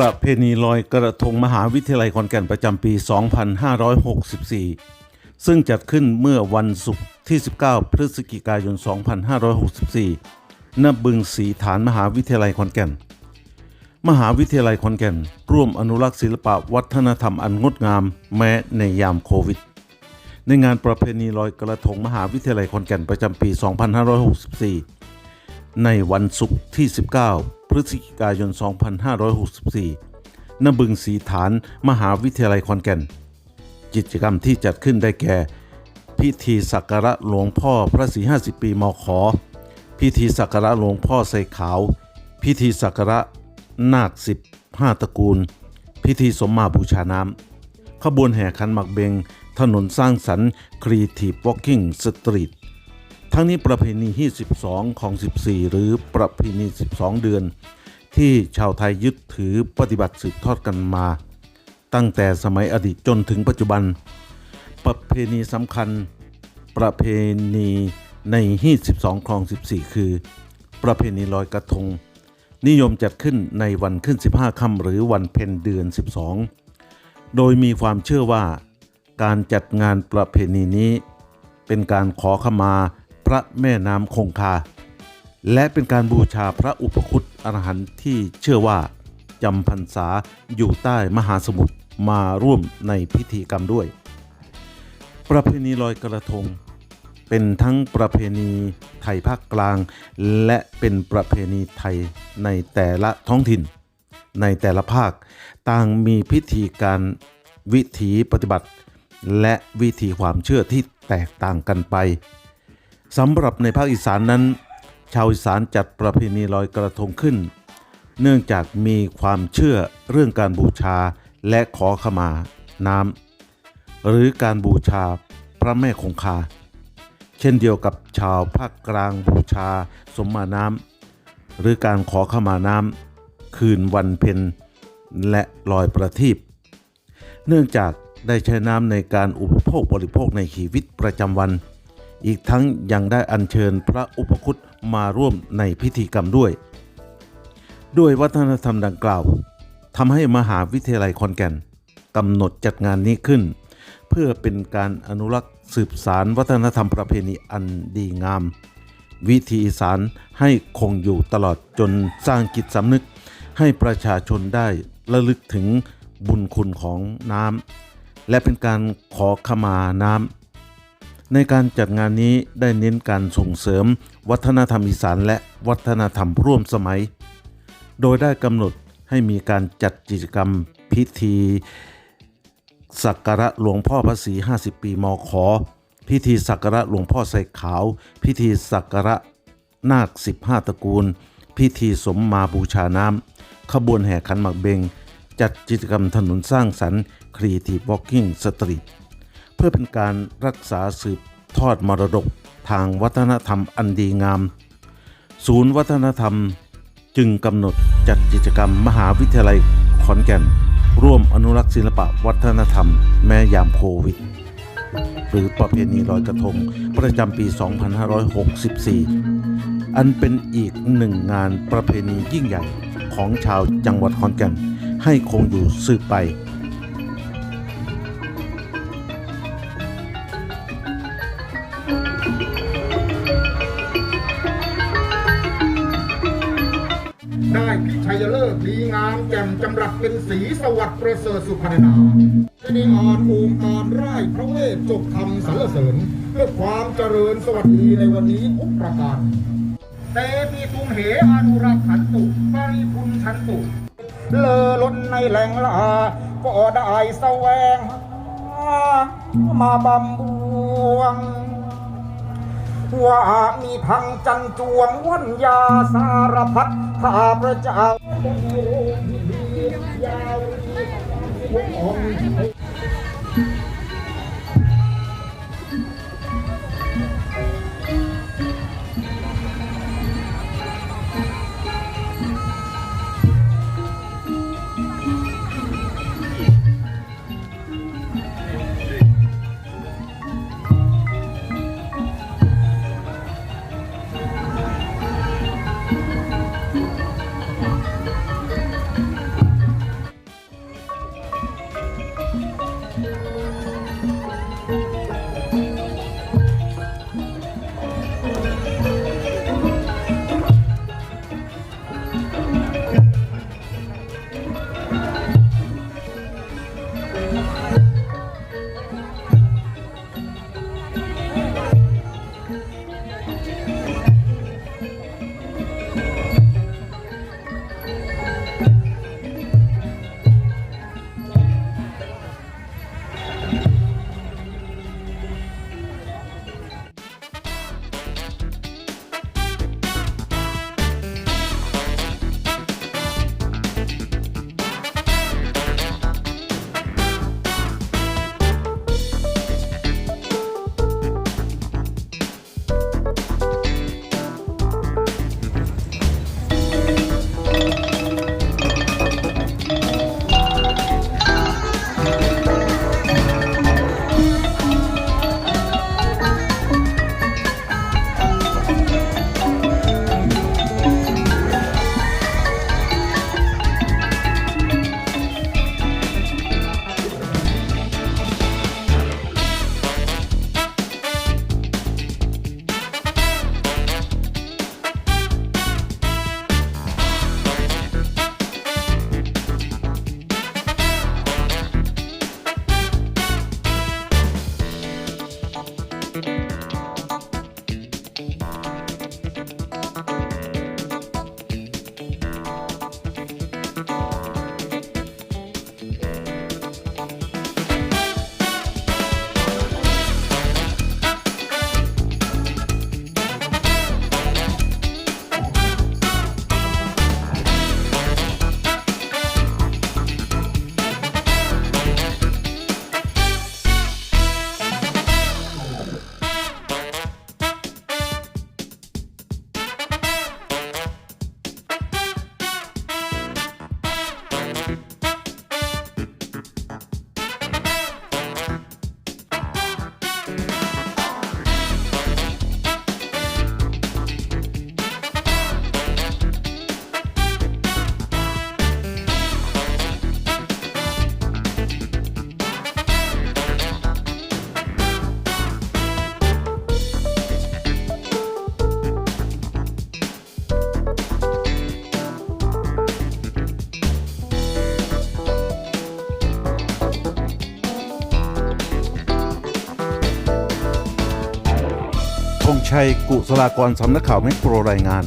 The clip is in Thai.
ประเพณีลอยกระทงมหาวิทยาลัยขอนแก่นประจำปี 2564 ซึ่งจัดขึ้นเมื่อวันศุกร์ที่ 19 พฤศจิกายน 2564 ณ บึงสีฐานมหาวิทยาลัยขอนแก่น มหาวิทยาลัยขอนแก่น ร่วมอนุรักษ์ศิลปะวัฒนธรรมอันงดงาม แม้ในยามโควิด ในงานประเพณีลอยกระทงมหาวิทยาลัยขอนแก่นประจำปี 2564 ในวันศุกร์ที่ 19 พฤศจิกายน 2564 ณ บึงสีฐานมหาวิทยาลัยขอนแก่น กิจกรรมที่จัดขึ้นได้แก่ พิธีสักการะหลวงพ่อพระศรี50 ปีมขอ พิธีสักการะหลวงพ่อใส่ขาว พิธีสักการะนาคสิบห้าตระกูล พิธีสมมาบูชาน้ำขบวนแห่ขันหมักเบง ถนนสร้างสรรค์ครีทีฟวอล์กิ่งสตรีท ทั้งนี้ประเพณีที่ 12 ของ 14 หรือประเพณี 12 เดือน ที่ชาวไทยยึดถือปฏิบัติสืบทอดกันมา ตั้งแต่สมัยอดีตจนถึงปัจจุบัน ประเพณีสำคัญประเพณีในฮีต12คลอง 14 คือ ประเพณีลอยกระทง นิยมจัดขึ้นในวันขึ้น 15ค่ำหรือวันเพ็ญเดือน 12 โดยมีความเชื่อว่า การจัดงานประเพณีนี้ เป็นการขอขมา พระแม่น้ำคงคา และเป็นการบูชาพระอุปคุตอรหันต์ที่เชื่อว่าจำพรรษาอยู่ใต้มหาสมุทรมาร่วมในพิธีกรรมด้วย ประเพณีลอยกระทง เป็นทั้งประเพณีไทยภาคกลาง และเป็นประเพณีไทยในแต่ละท้องถิ่น ในแต่ละภาคต่างมีพิธีการวิถีปฏิบัติ และวิธีความเชื่อที่แตกต่างกันไป สำหรับในภาคอีสานนั้น ชาวอีสานจัดประเพณีลอยกระทงขึ้น เนื่องจากมีความเชื่อเรื่องการบูชาและขอขมาน้ำหรือการบูชาพระแม่คงคา เช่นเดียวกับชาวภาคกลางบูชาสมมาน้ำหรือการขอขมาน้ำคืนวันเพ็ญและลอยประทีปเนื่องจากได้ใช้น้ำในการอุปโภคบริโภคในชีวิตประจำวัน อีกทั้งยังได้อัญเชิญพระอุปคุตมาร่วมในพิธีกรรมด้วย ด้วยวัฒนธรรมดังกล่าวทำให้มหาวิทยาลัยขอนแก่นกำหนดจัดงานนี้ขึ้น เพื่อเป็นการอนุรักษ์สืบสารวัฒนธรรมประเพณีอันดีงาม วิธีอีสานให้คงอยู่ตลอดจนสร้างจิตสำนึก ให้ประชาชนได้ระลึกถึงบุญคุณของน้ำและเป็นการขอขมาน้ำ ในการจัดงานนี้ได้เน้นการส่งเสริม วัฒนธรรมอีสานและวัฒนธรรมร่วมสมัย โดยได้กำหนดให้มีการจัดกิจกรรมพิธีสักการะหลวงพ่อพระศรี 50 ปีมขอพิธีสักการะหลวงพ่อใส่ขาว พิธีสักการะนาค 15 ตระกูล พิธีสมมาบูชาน้ำ ขบวนแห่ขันหมากเบง จัดกิจกรรมถนนสร้างสรรค์ครีทีฟวอล์กิ่งสตรีท พื่อเป็นการรักษาสืบทอดมรดกทางวัฒนธรรมอันดีงาม ศูนย์วัฒนธรรมจึงกำหนดจัดกิจกรรมมหาวิทยาลัยขอนแก่น ร่วมอนุรักษ์ศิลปะวัฒนธรรม แม้ยามโควิด หรือประเพณีลอยกระทงประจำปี 2564 อันเป็นอีกหนึ่งงานประเพณียิ่งใหญ่ของชาวจังหวัดขอนแก่น ให้คงอยู่สืบไป ได้พิชัยเลิกษ์ดีงามแจ่มจำรัดเป็นสีสวัสดิ์ประเสริฐสุพรรณนาจะได้อ่านอูมอ่านไร่พระเวทจบคำสรรเสริญเพื่อความเจริญสวัสดีในวันนี้ทุกประการเตมีทุมเหอนุรักขันตุปริพุนชันตุ เลอล้นในแหล่งลาก็ได้แสวง มาบำบวง ว่ามีพังจันจวงวันยาสารพัด ข้าพระเจ้า ชัย กุศลากรสำนักข่าวแมกโรรายงาน